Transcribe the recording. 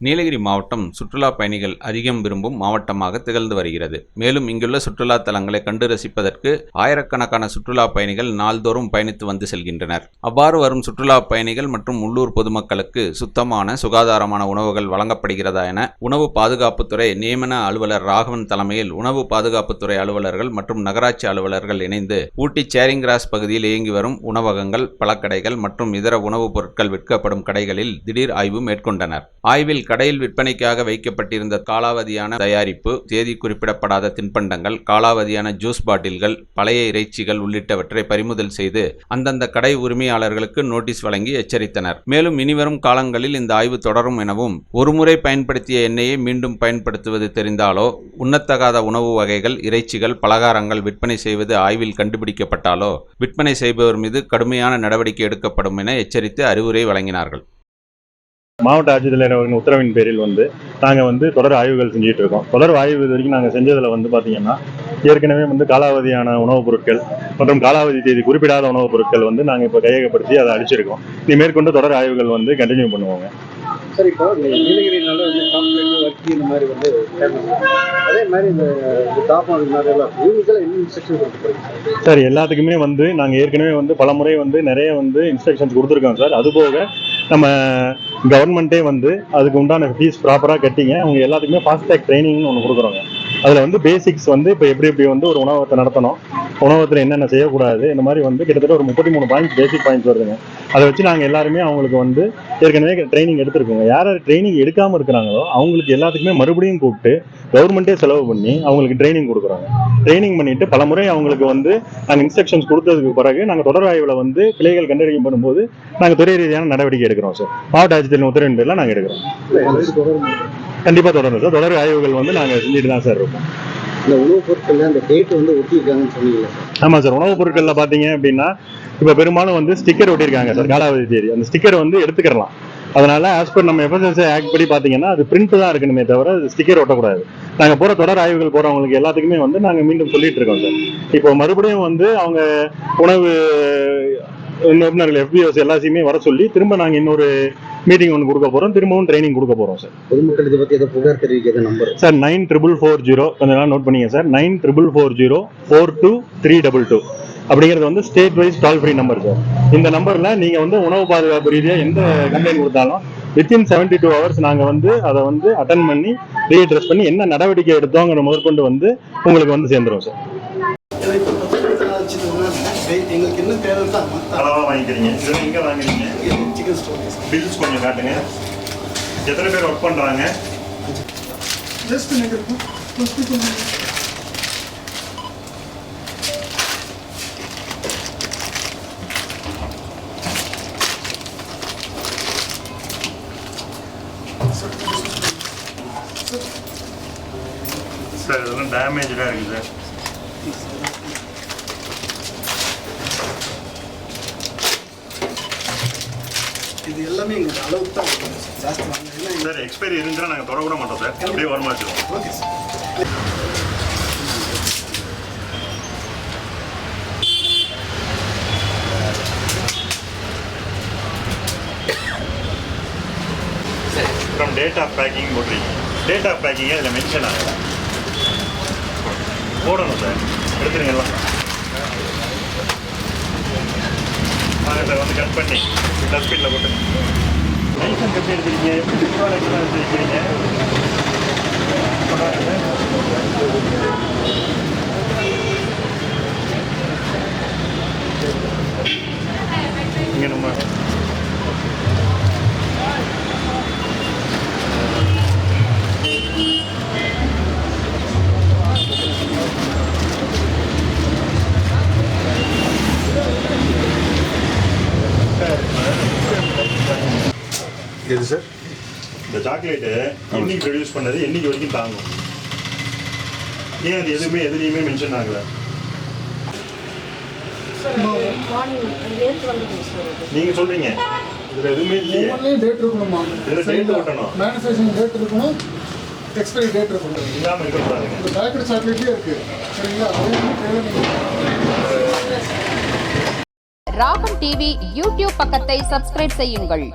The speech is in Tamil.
நீலகிரி மாவட்டம் சுற்றுலா பயணிகள் அதிகம் விரும்பும் மாவட்டமாக திகழ்ந்து வருகிறது. மேலும் இங்குள்ள சுற்றுலா தலங்களை கண்டு ரசிப்பதற்கு ஆயிரக்கணக்கான சுற்றுலா பயணிகள் நாள்தோறும் பயணித்து வந்து செல்கின்றனர். அவ்வாறு வரும் சுற்றுலா பயணிகள் மற்றும் உள்ளூர் பொதுமக்களுக்கு சுத்தமான சுகாதாரமான உணவுகள் வழங்கப்படுகிறதா என உணவு பாதுகாப்புத்துறை நியமன அலுவலர் ராகவன் தலைமையில் உணவு பாதுகாப்புத்துறை அலுவலர்கள் மற்றும் நகராட்சி அலுவலர்கள் இணைந்து ஊட்டி சேரிங் கிராஸ் பகுதியில் இயங்கி வரும் உணவகங்கள் பழக்கடைகள் மற்றும் இதர உணவுப் பொருட்கள் விற்கப்படும் கடைகளில் திடீர் ஆய்வு மேற்கொண்டனர். ஆய்வில் கடையில் விற்பனைக்காக வைக்கப்பட்டிருந்த காலாவதியான தயாரிப்பு தேதி குறிப்பிடப்படாத தின்பண்டங்கள் காலாவதியான ஜூஸ் பாட்டில்கள் பழைய இறைச்சிகள் உள்ளிட்டவற்றை பறிமுதல் செய்து அந்தந்த கடை உரிமையாளர்களுக்கு நோட்டீஸ் வழங்கி எச்சரித்தனர். மேலும் இனிவரும் காலங்களில் இந்த ஆய்வு தொடரும் எனவும் ஒருமுறை பயன்படுத்திய எண்ணெயை மீண்டும் பயன்படுத்துவது தெரிந்தாலோ உண்ணத்தகாத உணவு வகைகள் இறைச்சிகள் பலகாரங்கள் விற்பனை செய்வது ஆய்வில் கண்டுபிடிக்கப்பட்டாலோ விற்பனை செய்பவர் மீது கடுமையான நடவடிக்கை எடுக்கப்படும் என எச்சரித்து அறிவுரை வழங்கினார்கள். மாவட்ட ஆட்சித்தலைவரின் உத்தரவின் பேரில் வந்து நாங்கள் வந்து தொடர் ஆய்வுகள் செஞ்சுட்டு இருக்கோம். தொடர் ஆய்வு இது வரைக்கும் நாங்கள் செஞ்சதில் வந்து பார்த்தீங்கன்னா ஏற்கனவே வந்து காலாவதியான உணவுப் பொருட்கள் மற்றும் காலாவதி தேதி குறிப்பிடாத உணவுப் பொருட்கள் வந்து நாங்கள் இப்போ கையகப்படுத்தி அதை அழிச்சிருக்கோம். இனி மேற்கொண்டு தொடர் ஆய்வுகள் வந்து கண்டினியூ பண்ணுவோங்க. சரி இப்போ நீலகிரினால வந்து இந்த மாதிரி வந்து அதே மாதிரி இந்த இந்த எல்லாத்துக்குமே வந்து நாங்கள் ஏற்கனவே வந்து பல முறை வந்து நிறைய வந்து இன்ஸ்ட்ரக்ஷன்ஸ் கொடுத்துருக்கோம் சார். அதுபோக நம்ம கவர்மெண்ட்டே வந்து அதுக்கு உண்டான ஃபீஸ் ப்ராப்பராக கட்டிங்க. அவங்க எல்லாத்துக்குமே ஃபாஸ்டேக் ட்ரைனிங்னு ஒன்று கொடுக்குறோங்க. அதில் வந்து பேசிக்ஸ் வந்து இப்போ எப்படி எப்படி வந்து ஒரு உணவகத்தை நடத்தணும் உணவகத்தில் என்னென்ன செய்யக்கூடாது இந்த மாதிரி வந்து கிட்டத்தட்ட ஒரு முப்பத்தி மூணு பாயிண்ட்ஸ் பேசிக் பாயிண்ட்ஸ் வருதுங்க. அதை வச்சு நாங்கள் எல்லாருமே அவங்களுக்கு வந்து ஏற்கனவே ட்ரைனிங் எடுத்திருக்கோங்க. யார் யார் ட்ரைனிங் எடுக்காமல் இருக்கிறாங்களோ அவங்களுக்கு எல்லாத்துக்குமே மறுபடியும் கூப்பிட்டு கவர்மெண்ட்டே செலவு பண்ணி அவங்களுக்கு ட்ரைனிங் கொடுக்குறாங்க. ட்ரைனிங் பண்ணிட்டு பல முறை அவங்களுக்கு வந்து நாங்கள் இன்ஸ்ட்ரக்ஷன்ஸ் கொடுத்ததுக்கு பிறகு நாங்கள் தொடர் ஆய்வில் வந்து பிள்ளைகள் கண்டறியும் பண்ணும்போது நாங்கள் துறை ரீதியான நடவடிக்கை எடுக்கிறோம் சார் மாவட்ட ஆட்சித்தலைவர் உத்தரவின் பேரில் நாங்கள் எடுக்கிறோம். கண்டிப்பாக தொடரும் சார் தொடர் ஆய்வுகள் வந்து நாங்கள் செஞ்சுட்டு தான் சார் இருக்கோம். இந்த உணவுப் பொருட்கள்ல அந்த டேட் வந்து ஒட்டியிருக்காங்கன்னு சொன்னீங்கல்ல சார் ஆமாம் சார் உணவுப் பொருட்களில் பார்த்தீங்க அப்படின்னா இப்போ பெரும்பாலும் வந்து ஸ்டிக்கர் ஒட்டியிருக்காங்க சார் காலாவதி தேதி அந்த ஸ்டிக்கர் வந்து எடுத்துக்கிறலாம் அதனால ஆஸ் பர் நம்ம எஃப்எஸ்எஸ்ஐ ஆக்ட் படி பார்த்தீங்கன்னா அது பிரிண்ட் தான் இருக்கணுமே தவிர ஸ்டிக்கர் ஒட்டக்கூடாது நாங்கள் போகிற தொடர் ஆய்வுகள் போகிறவங்களுக்கு எல்லாத்துக்குமே வந்து நாங்கள் மீண்டும் சொல்லிட்டு இருக்கோம் சார் இப்போ மறுபடியும் வந்து அவங்க உணவு நிபுணர்கள் எஃபிஓஸ் எல்லாத்தையுமே வர சொல்லி திரும்ப நாங்கள் இன்னொரு மீட்டிங் ஒன்று கொடுக்க போகிறோம் திரும்பவும் ட்ரைனிங் கொடுக்க போகிறோம் சார் பொதுமக்கள் இதை பத்தி ஏதோ புகார் தெரிவிக்கிற number sir nine triple four zero கொஞ்ச நாள் நோட் பண்ணிங்க sir nine triple four zero four two three double two அப்படிங்கிறது வந்து state wise toll free number sir இந்த நம்பரில் நீங்கள் வந்து உணவு பாதுகாப்பு ரீதியாக எந்த கம்ப்ளைண்ட் கொடுத்தாலும் வித்தின் செவன்டி டூ ஹவர்ஸ் நாங்கள் வந்து அதை வந்து அட்டன் பண்ணி ரீஅட்ரஸ் பண்ணி என்ன நடவடிக்கை எடுத்தோங்கிற முதற்கொண்டு வந்து உங்களுக்கு வந்து சேர்ந்துரும் சார் எங்களுக்கு என்ன தேவை தான் அளவாக வாங்கிக்கிறீங்க. இது எங்கே வாங்குறீங்க? சிக்கன் ஸ்டோர் பில்ஸ் கொஞ்சம் காட்டுங்க. எத்தனை பேர் ஒர்க் பண்ணுறாங்க ஜஸ்ட் எனக்கு சார் இதெல்லாம் டேமேஜாக இருக்குது சார் இது எல்லாமே எங்களுக்கு அளவுக்கு தான் கொடுக்கணும் சார். ஜாஸ்தி வாங்கினா சார் எக்ஸ்பைரி இருந்தால் நாங்கள் தொட விட மாட்டோம் சார். அப்படியே வரமா வச்சுருவோம் okay sir. From date of packing போட்டுருக்கீங்க date of packing அதில் மென்ஷன் ஆகல. போடணும் சார். எடுத்துருங்க எல்லாம் வாங்க சார் வந்து கட் பண்ணி. டஸ்ட்பினில் போட்டு. லைசன்ஸ் எப்படி எடுத்துருக்கீங்க? எப்படி லைசன்ஸ் எடுத்துருக்கீங்க? எது சார்? இந்த சாக்லேட்டு என்னைக்கு ப்ரொடியூஸ் பண்ணது என்னைக்கு வரைக்கும் தாங்கும். ஏன் அது எதுவுமே எதுலேயுமே மென்ஷன் ஆகல? நீங்க சொல்றீங்க. இதுல எதுவுமே இல்லையே. டேட் இருக்கணுமா? இதுல டேட் ஓட்டணும். மேனுஃபேக்சரிங் டேட் இருக்கணும் எக்ஸ்பைரி டேட் இருக்கணும். இல்லாம இருக்கக்கூடாதுங்க இந்த பேக்கெட் சாக்லேட்லேயே இருக்கு. சரிங்களா? ராகம் டிவி யூடியூப் பக்கத்தை சப்ஸ்கிரைப் செய்யுங்கள்.